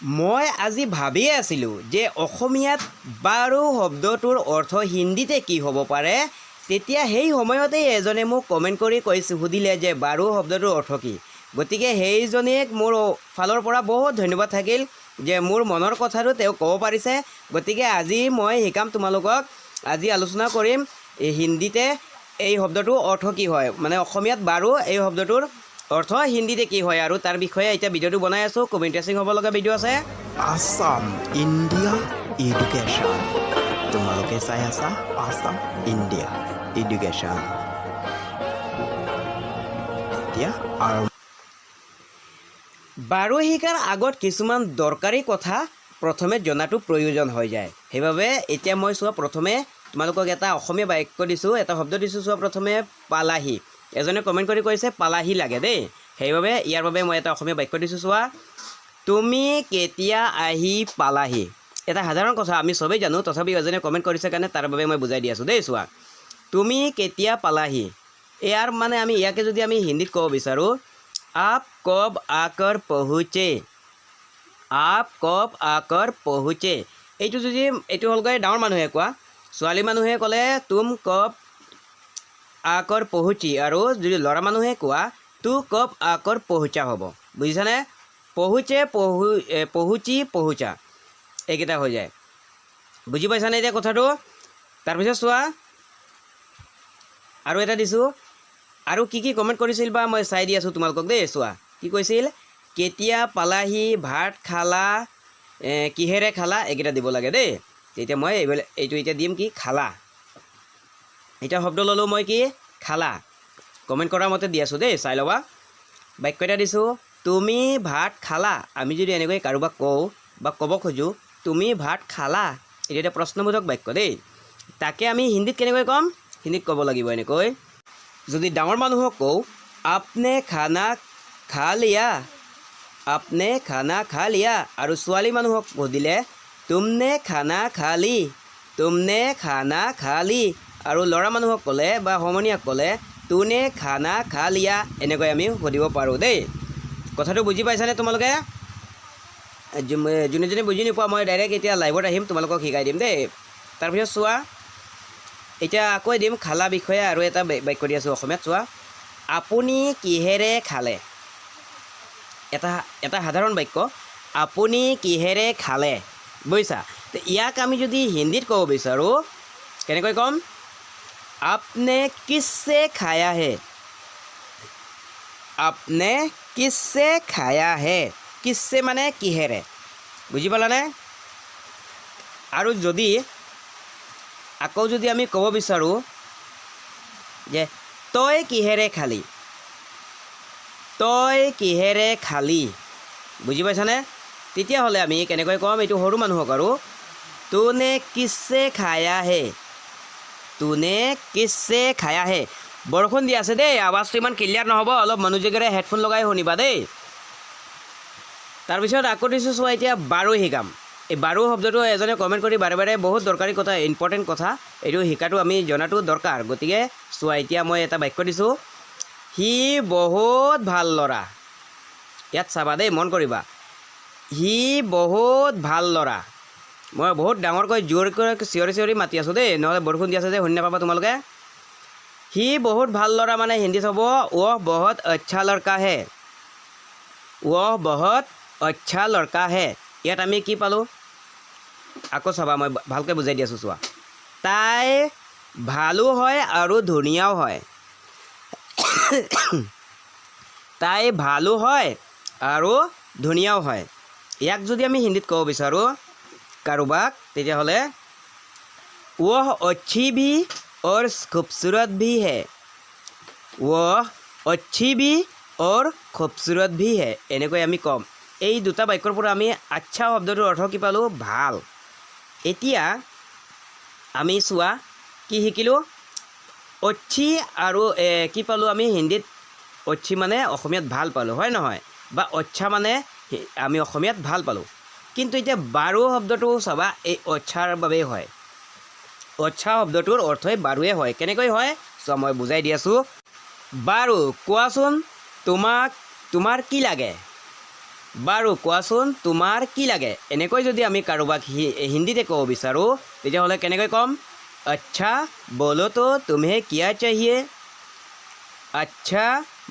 মই আজি ভাবিয়ে আছিলোঁ যে অসমীয়াত বাৰু শব্দটোৰ অৰ্থ হিন্দীতে কি হ'ব পাৰে, তেতিয়া সেই সময়তেই এজনে মোক কমেণ্ট কৰি কৈছে সুধিলে যে বাৰু শব্দটোৰ অৰ্থ কি। গতিকে সেইজনীক মোৰ ফালৰ পৰা বহুত ধন্যবাদ থাকিল যে মোৰ মনৰ কথাটো তেওঁ ক'ব পাৰিছে। গতিকে আজি মই শিকাম তোমালোকক আজি আলোচনা কৰিম হিন্দীতে এই শব্দটোৰ অৰ্থ কি হয়। মানে অসমীয়াত বাৰু এই শব্দটোৰ অৰ্থ হিন্দীতে কি হয় আৰু তাৰ বিষয়ে এতিয়া ভিডিঅ'টো বনাই আছোঁ। খুব ইণ্টাৰেষ্টিং হ'ব লগা ভিডিঅ' আছে। আছাম ইণ্ডিয়া এডুকেশ্যন তোমালোকে চাই আছা আছাম ইণ্ডিয়া এডুকেশ্যন এতিয়া আৰম্ভ বাৰু শিকাৰ আগত কিছুমান দৰকাৰী কথা প্ৰথমে জনাটো প্ৰয়োজন হৈ যায়। সেইবাবে এতিয়া মই চোৱা প্ৰথমে তোমালোকক এটা অসমীয়া বাক্য দিছোঁ এটা শব্দ দিছোঁ চোৱা প্ৰথমে পালাহি। এজনে কমেণ্ট কৰি কৈছে পালাহি লাগে দেই। সেইবাবে ইয়াৰ বাবে মই এটা অসমীয়া বাক্য দিছোঁ চোৱা তুমি কেতিয়া আহি পালাহি? এটা সাধাৰণ কথা আমি চবেই জানো তথাপিও এজনে কমেণ্ট কৰিছে কাৰণে তাৰ বাবে মই বুজাই দি আছোঁ। দেই চোৱা তুমি কেতিয়া পালাহি? ইয়াৰ মানে আমি ইয়াকে যদি আমি হিন্দীত ক'ব বিচাৰোঁ আপ কব আকৰ পহুচে। আপ কব আকৰ পহুচে। এইটো যদি এইটো হ'লগৈ ডাঙৰ মানুহে কোৱা। ছোৱালী মানুহে ক'লে তুম কব আকৰ পহুচি আৰু যদি ল'ৰা মানুহে কোৱা তু কব আকৰ পহুচা হ'ব বুজিছানে? পহুচে পহু পহুচি পহুচা। এইকেইটা হৈ যায়। বুজি পাইছানে এতিয়া কথাটো? তাৰপিছত চোৱা। আৰু এটা দিছোঁ। আৰু কি কি কমেণ্ট কৰিছিল বা মই চাই দি আছোঁ তোমালোকক দেই, চোৱা। কি কৈছিল? কেতিয়া পালাহি ভাত খালা? কিহেৰে খালা? এইকেইটা দিব লাগে দেই। তেতিয়া মই এইবিলাক এইটো এতিয়া দিম কি, খালা। এতিয়া শব্দ ল'লোঁ মই কি? খালা। কমেণ্ট কৰাৰ মতে দি আছোঁ দেই, চাই ল'বা। বাক্য এটা দিছোঁ, তুমি ভাত খালা? আমি যদি এনেকৈ কাৰোবাক কওঁ বা ক'ব খোজোঁ, তুমি ভাত খালা? এইটো এটা প্ৰশ্নবোধক বাক্য দেই। তাকে আমি হিন্দীত কেনেকৈ ক'ম? হিন্দীত ক'ব লাগিব এনেকৈ। যদি ডাঙৰ মানুহক কওঁ, আপনে খানা খা লিয়া? আপনে খানা খা লিয়া? আৰু ছোৱালী মানুহক সুধিলে, তুমনে খানা খালি? তুমনে খানা খালি? আৰু ল'ৰা মানুহক ক'লে বা সমনীয়াক ক'লে, তোনে খানা খা লিয়া, এনেকৈ আমি সুধিব পাৰোঁ দেই। কথাটো বুজি পাইছানে তোমালোকে? যোনে যোনে বুজি নোপোৱা, মই ডাইৰেক্ট এতিয়া লাইভত আহিম, তোমালোকক শিকাই দিম দেই। তাৰপিছত চোৱা, এতিয়া আকৌ দিম খালা বিষয়ে আৰু এটা বাক্য দি আছোঁ অসমীয়াত, চোৱা। আপুনি কিহেৰে খালে? এটা এটা সাধাৰণ বাক্য। আপুনি কিহেৰে খালে? বুজিছা? ইয়াক আমি যদি হিন্দীত ক'ব বিচাৰোঁ, কেনেকৈ ক'ম? আপনে কিসে খায়া হে আপনে কিসে খায়া হে কিসে মানে কিহেৰে বুজি পালানে আৰু যদি আকৌ যদি আমি ক'ব বিচাৰোঁ যে তই কিহেৰে খালি তই কিহেৰে খালি বুজি পাইছানে তেতিয়াহ'লে আমি কেনেকৈ ক'ম এইটো সৰু মানুহক আৰু তোনে কিসে খায়া হে তোনে কিসে খায়া হে বৰষুণ দি আছে দেই আৱাজটো ইমান ক্লিয়াৰ নহ'ব অলপ মনোযোগেৰে হেডফোন লগাই শুনিবা দেই তাৰপিছত আকৌ দিছোঁ চোৱা এতিয়া বাৰু শিকাম এই বাৰু শব্দটো এজনে কমেণ্ট কৰি বাৰে বাৰে বহুত দৰকাৰী কথা ইম্পৰ্টেণ্ট কথা এইটো শিকাটো আমি জনাটো দৰকাৰ গতিকে চোৱা এতিয়া মই এটা বাক্য দিছোঁ সি বহুত ভালো ল'ৰা ইয়াত চাবা দেই মন কৰিবা সি বহুত ভালো ল'ৰা মই বহুত ডাঙৰকৈ জোৰকৈ চিঞৰি চিঞৰি মাতি আছোঁ দেই, নহ'লে বৰষুণ দি আছে যে, শুনি নাপাবা তোমালোকে। সি বহুত ভালো ল'ৰা মানে হিন্দীত হ'ব ৱহ বহুত আচ্ছা লড়কা হে। ৱহ বহুত আচ্ছা লড়কা হে। ইয়াত আমি কি পালোঁ? আকৌ চাবা, মই ভালকৈ বুজাই দি আছোঁ, চোৱা। তাই ভালো হয় আৰু ধুনীয়াও হয়। তাই ভালো হয় আৰু ধুনীয়াও হয়। ইয়াক যদি আমি হিন্দীত ক'ব বিচাৰোঁ কাৰোবাক তেতিয়াহ'লে ৱহ অচ্ছি ভি অৰ খুবচুৰত ভি হে। ৱহ অচ্ছি ভি অৰ খুবচুৰত ভি হে, এনেকৈ আমি ক'ম। এই দুটা বাক্যৰ পৰা আমি আচ্ছা শব্দটোৰ অৰ্থ কি পালোঁ? ভালো। এতিয়া আমি চোৱা, কি শিকিলোঁ? অচ্ছি আৰু কি পালোঁ আমি হিন্দীত? অচ্ছি মানে অসমীয়াত ভালো পালোঁ, হয় নহয়? বা অচ্ছা মানে আমি অসমীয়াত ভালো পালোঁ। কিন্তু এতিয়া বাৰু শব্দটো চাবা, এই অচ্ছাৰ বাবেই হয়। অচ্ছা শব্দটোৰ অৰ্থই বাৰুৱে হয়। কেনেকৈ হয়? চোৱা, মই বুজাই দি আছোঁ। বাৰু, কোৱাচোন তোমাক, তোমাৰ কি লাগে? বাৰু, কোৱাচোন তোমাৰ কি লাগে? এনেকৈ যদি আমি কাৰোবাক হিন্দীতে ক'ব বিচাৰোঁ, তেতিয়াহ'লে কেনেকৈ ক'ম? আচ্ছা বলো তো তুমহে কিয়া চাহিয়ে? আচ্ছা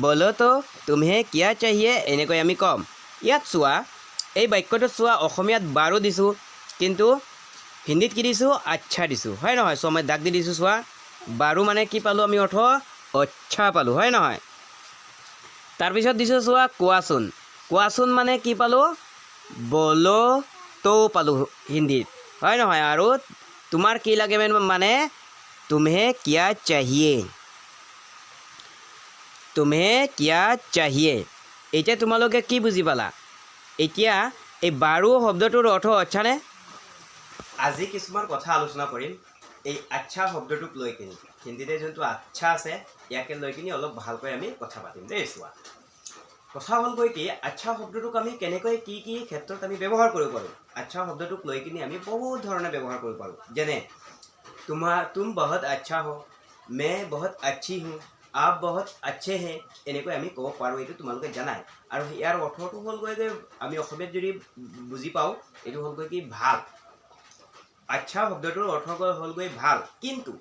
বলো তো তুমহে কিয়া চাহিয়ে? এনেকৈ আমি ক'ম। ইয়াত চোৱা এই বাক্যটোত চোৱা অসমীয়াত বাৰু দিছোঁ, কিন্তু হিন্দীত কি দিছোঁ? আচ্ছা দিছোঁ। হয় নহয়? মই দাগ দি দিছোঁ, চোৱা। বাৰু মানে কি পালোঁ আমি অৰ্থ? আচ্ছা পালোঁ। হয় নহয়? তাৰপিছত দিছোঁ, চোৱা, কোৱাচোন। কোৱাচোন মানে কি পালোঁ? বলো তো পালোঁ হিন্দীত। হয় নহয়? আৰু তোমাৰ কি লাগে মানে? তুমহে কিয়া চাহিয়ে? তুমহে কিয়া চাহিয়ে? এতিয়া তোমালোকে কি বুজি পালা? এতিয়া এই বাৰু শব্দটোৰ অৰ্থ আচ্ছানে? আজি কিছুমান কথা আলোচনা কৰিম। এই আচ্ছা শব্দটোক লৈ কিনি। হিন্দীতে যোনটো আচ্ছা আছে ইয়াকে লৈ কিনি অলপ ভালকৈ আমি কথা পাতিম। দেই চোৱা। কথা হ'লগৈ কি আচ্ছা শব্দটোক আমি কেনেকৈ কি কি ক্ষেত্ৰত আমি ব্যৱহাৰ কৰিব পাৰোঁ? আচ্ছা শব্দটোক লৈ কিনি আমি বহুত ধৰণে ব্যৱহাৰ কৰিব পাৰোঁ। যেনে তোমাৰ তুম বহুত আচ্ছা হো মে বহুত আচ্ছি হওঁ আপ বহুত আচ্ছে হে এনেকৈ আমি ক'ব পাৰোঁ এইটো তোমালোকে জানাই আৰু ইয়াৰ অৰ্থটো হ'লগৈ যে আমি অসমীয়াত যদি বুজি পাওঁ এইটো হ'লগৈ কি ভাল আচ্ছা শব্দটোৰ অৰ্থ হ'লগৈ ভাল কিন্তু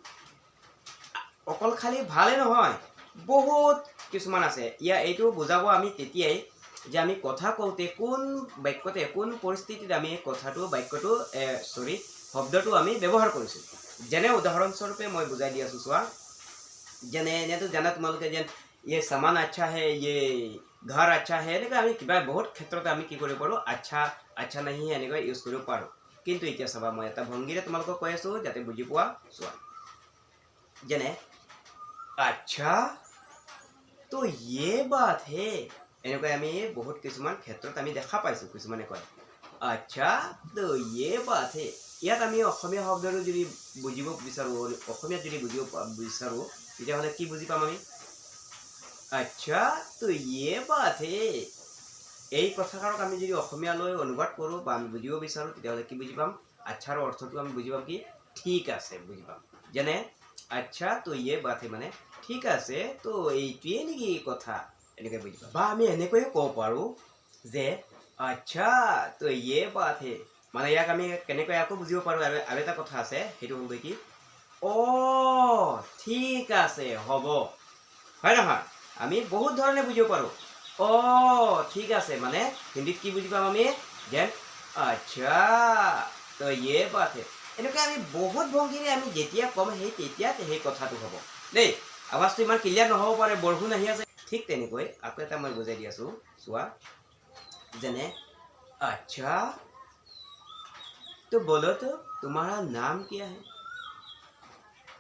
অকল খালি ভালেই নহয় বহুত কিছুমান আছে ইয়াৰ এইটো বুজাব আমি তেতিয়াই যে আমি কথা কওঁতে কোন বাক্যতে কোন পৰিস্থিতিত আমি কথাটো বাক্যটো চৰি শব্দটো আমি ব্যৱহাৰ কৰিছোঁ যেনে উদাহৰণস্বৰূপে মই বুজাই দি আছোঁ চোৱা যেনে এনেতো জানা তোমালোকে যেন ইয়ে চামান আচ্ছা হে ইয়ে ঘৰ আচ্ছা হে এনেকৈ আমি কিবা বহুত ক্ষেত্ৰত আমি কি কৰিব পাৰোঁ আচ্ছা আচ্ছা নাহি এনেকৈ ইউজ কৰিব পাৰোঁ কিন্তু এতিয়া চাবা মই এটা ভংগীৰে তোমালোকক কৈ আছোঁ যাতে বুজি পোৱা চোৱা যেনে আচ্ছা তো ইয়ে বাত হে এনেকৈ আমি বহুত কিছুমান ক্ষেত্ৰত আমি দেখা পাইছোঁ কিছুমানে কয় আচ্ছা তো ইয়ে বাত হে ইয়াত আমি অসমীয়া শব্দটো যদি বুজিব বিচাৰোঁ অসমীয়াত যদি বুজিব পা- বিচাৰোঁ তেতিয়াহ'লে কি বুজি পাম আমি? আচ্ছা তো ইয়ে বাত হে এই কথাষাৰক আমি যদি অসমীয়ালৈ অনুবাদ কৰোঁ বা আমি বুজিব বিচাৰোঁ, তেতিয়াহ'লে কি বুজি পাম? আচ্ছাৰ অৰ্থটো আমি বুজি পাম কি? ঠিক আছে, বুজি পাম। যেনে আচ্ছা তো ইয়ে বাত মানে ঠিক আছে, তো এইটোৱে নেকি কথা? এনেকৈ বুজি পাম। বা আমি এনেকৈয়ে ক'ব পাৰোঁ যে আচ্ছা তো ইয়ে বাত হে মানে ইয়াক আমি কেনেকৈ আকৌ বুজিব পাৰোঁ? আৰু আৰু এটা কথা আছে, সেইটো হ'লগৈ কি? অ, ঠিক আছে, হ'ব। হয় নহয়? আমি বহুত ধৰণে বুজিব পাৰোঁ। অ, ঠিক আছে মানে হিন্দীত কি বুজি পাম আমি? যেন আচ্ছা তো ইয়ে বাত হে। এনেকৈ আমি বহুত ভংগীৰে আমি যেতিয়া ক'ম সেই তেতিয়া সেই কথাটো হ'ব। দেই, আৱাজটো ইমান ক্লিয়াৰ নহ'ব পাৰে, বৰষুণ আহি আছে। ঠিক তেনেকৈ, আকৌ এটা মই বুজাই দি আছোঁ। চোৱা, যেনে আচ্ছা তো বলো তো, তোমাৰা নাম কি হে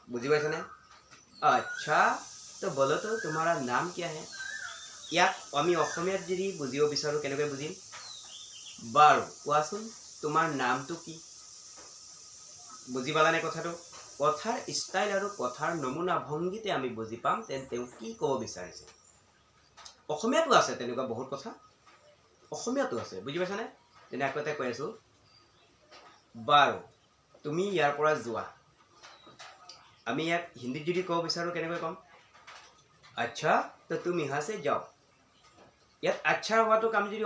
बुझी पाने अच्छा तो बोलो তোমাৰ নাম नाम क्या है আমি অসমীয়াত যদি বুজিব বিচাৰোঁ কেনেকৈ বুজিম বাৰু কোৱাচোন তোমাৰ নামটো কি বুজি পালানে কথাটো কথাৰ ষ্টাইল আৰু কথাৰ নমুনা ভংগীতে আমি বুজি পাম তেন্তে তেওঁ কি ক'ব বিচাৰিছে অসমীয়াতো আছে তেনেকুৱা বহুত কথা অসমীয়াতো আছে বুজি পাইছানে তেনে আকৌ এটা কৈ আছোঁ বাৰু তুমি ইয়াৰ পৰা যোৱা আমি ইয়াক হিন্দীত যদি ক'ব বিচাৰোঁ কেনেকৈ ক'ম? আচ্ছা তো তুমি ইহা সে যাও। ইয়াত আচ্ছা হোৱাটোক আমি যদি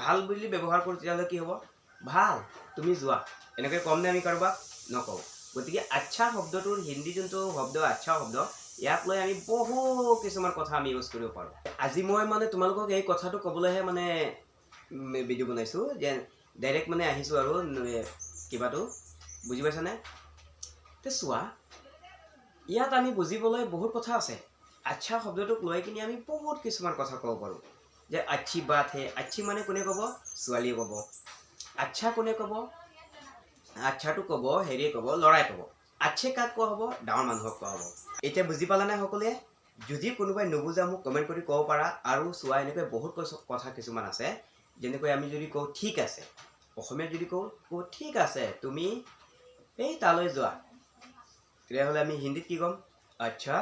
ভাল বুলি ব্যৱহাৰ কৰোঁ তেতিয়াহ'লে কি হ'ব? ভাল তুমি যোৱা। এনেকৈ ক'মনে আমি কাৰোবাক? নকওঁ। গতিকে আচ্ছা শব্দটোৰ হিন্দী যোনটো শব্দ আচ্ছা শব্দ ইয়াক লৈ আমি বহু কিছুমান কথা আমি ইউজ কৰিব পাৰোঁ। আজি মই মানে তোমালোকক এই কথাটো ক'বলৈহে মানে ভিডিঅ' বনাইছোঁ যে ডাইৰেক্ট মানে আহিছোঁ আৰু কিবাটো। বুজি পাইছানে? তে চোৱা ইয়াত আমি বুজিবলৈ বহুত কথা আছে। আচ্ছা শব্দটোক লৈ কিনি আমি বহুত কিছুমান কথা ক'ব পাৰোঁ। যে আচ্ছি বাত হে, আচ্ছি মানে কোনে ক'ব? ছোৱালীয়ে ক'ব। আচ্ছা কোনে ক'ব? আচ্ছাটো ক'ব, হেৰিয়ে ক'ব, ল'ৰাই ক'ব। আচ্ছে কাক কোৱা হ'ব? ডাঙৰ মানুহক কোৱা হ'ব। এতিয়া বুজি পালানে সকলোৱে? যদি কোনোবাই নুবুজা মোক কমেণ্ট কৰি ক'ব পাৰা আৰু চোৱা এনেকৈ বহুত কথা কিছুমান আছে। যেনেকৈ আমি যদি কওঁ ঠিক আছে, অসমীয়াত যদি কওঁ কওঁ ঠিক আছে, তুমি এই তালৈ যোৱা। তেতিয়াহ'লে আমি হিন্দীত কি ক'ম আচ্ছা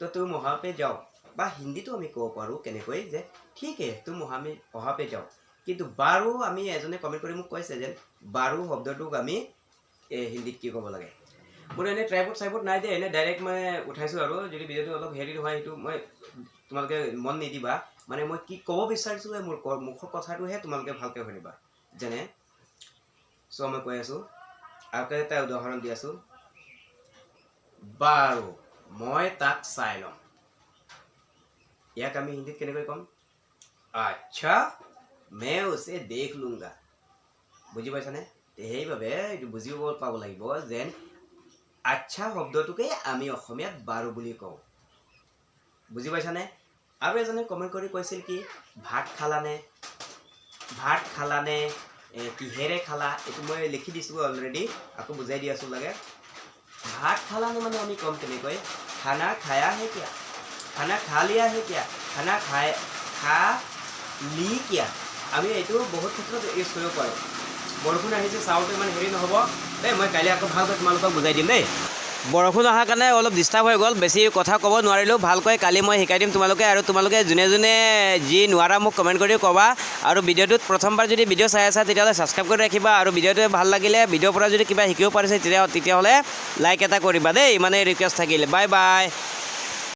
তো তুমি মহাপে যাওঁ বা হিন্দীটো আমি ক'ব পাৰোঁ কেনেকৈ যে ঠিকে তুমি মহামে মহাপে যাওঁ কিন্তু বাৰু আমি এজনে কমেণ্ট কৰি মোক কৈছে যেন বাৰু শব্দটোক আমি এই হিন্দীত কি ক'ব লাগে মোৰ এনেই ট্ৰাইবত চাইবত নাই যে এনেই ডাইৰেক্ট মানে উঠাইছোঁ আৰু যদি ভিডিঅ'টো অলপ হেৰি নহয় সেইটো মই তোমালোকে মন নিদিবা মানে মই কি ক'ব বিচাৰিছোঁ মোৰ মুখৰ কথাটোহে তোমালোকে ভালকৈ শুনিবা যেনে চ' মই কৈ আছোঁ আৰু এটা উদাহৰণ দি আছোঁ বাৰু, মই তাক চাই ল'ম। ইয়াক আমি হিন্দীত কেনেকৈ ক'ম? আচ্ছা মে উচে দেখ লুংগা বুজি পাইছানে? সেইবাবে এইটো বুজিব পাব লাগিব যেন আচ্ছা শব্দটোকে আমি অসমীয়াত বাৰু বুলি কওঁ। বুজি পাইছানে? আৰু এজনে কমেণ্ট কৰি কৈছিল কি, ভাত খালানে? ভাত খালানে? কিহেৰে খালা? এইটো মই লিখি দিছোঁ অলৰেডি আকৌ বুজাই দি আছোঁ লাগে। ভাত খালানে মানে আমি ক'ম কেনেকৈ খানা খায়া হে কিয়া? খানা খা লিয়া হে কিয়া? খানা খাই খা লি কিয়া? আমি এইটো বহুত ক্ষেত্ৰত ইউজ কৰিব পাৰোঁ। বৰষুণ আহিছে, চাওঁতে ইমান হেৰি নহ'ব। দেই মই কাইলৈ আকৌ ভালকৈ তোমালোকক বুজাই দিম দেই। বৰষুণ অহাৰ কাৰণে অলপ ডিষ্টাৰ্ব হৈ গ'ল। বেছি কথা ক'ব নোৱাৰিলোঁ। ভালকৈ কালি মই শিকাই দিম তোমালোকে আৰু তোমালোকে যোনে যোনে যি নোৱাৰা মোক কমেণ্ট কৰি ক'বা। আৰু ভিডিঅ'টোত প্ৰথমবাৰ যদি ভিডিঅ' চাই আছা, তেতিয়াহ'লে ছাবস্ক্ৰাইব কৰি ৰাখিবা। আৰু ভিডিঅ'টো ভালো লাগিলে, ভিডিঅ'ৰ পৰা যদি কিবা শিকিব পাৰিছে, তেতিয়া তেতিয়াহ'লে লাইক এটা কৰিবা দেই। ইমানেই ৰিকুৱেষ্ট থাকিলে। Bye bye